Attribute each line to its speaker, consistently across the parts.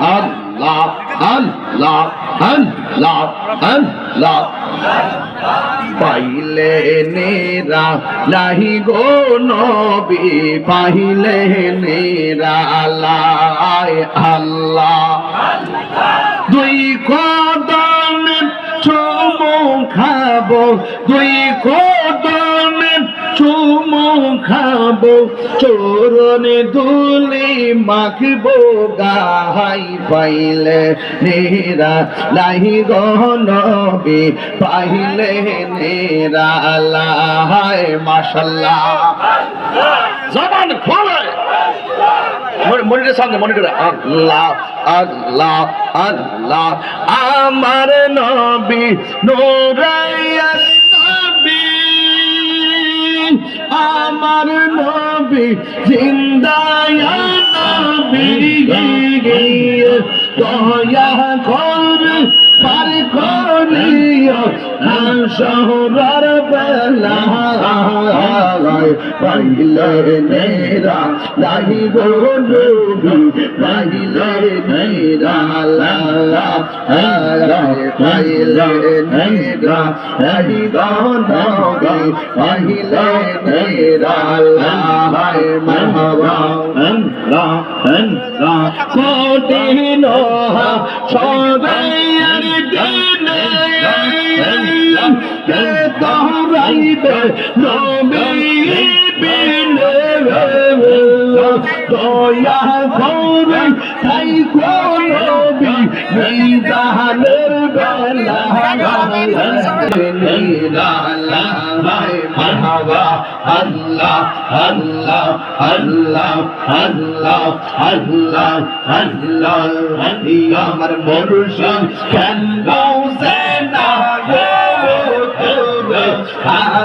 Speaker 1: আল্লাহ আল্লাহ আল্লাহ আল্লাহ পাইলে নেরা লাহি গো নবী, পাইলে নেরা আল্লাহ। দুই কদম চুমু খাব, দুই কদম খাব, চোরনে দুলি মাখবো, গাহাই পাইলে নেরা লাহি গনবি পাইলে নেরা, লাই, মাশাল্লাহ। জবান খোলে। আল্লাহ আল্লাহ আল্লাহ, আমার নবী নোরাইয়ার আমার নবী জিন্দায়া নবী দয়া কর পার শহরের বেলা পাইলে নেরা লাহি গো নবী পাইলে নেরা, লা পাইলে নেরা লাহি গো নবী পাইলে নেরা, লা মারহাবা আল্লাহ আল্লাহ কোটি নোহা সদাইয়ার দিনে দয়া করে তাই নবী নিদানের বেলা মারহাবা আল্লাহ আল্লাহ আল্লাহ আমার গৌসে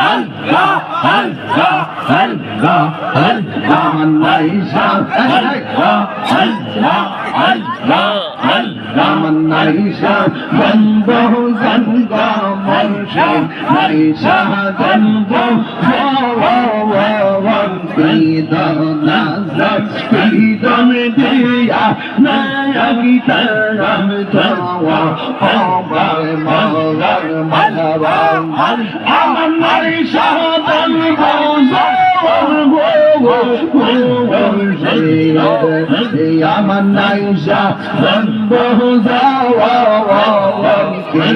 Speaker 1: ভোগ ভালো ভালো জৈগা ভাগলা দেখাই রূপে চলো দেখাই রূপে চলো মন দৈরাস উদাসী তোর আমি কত ভালো ভালো
Speaker 2: খেয়াল করে
Speaker 1: আমার নারী সাধন আমার নাই সাধন যাওয়া কি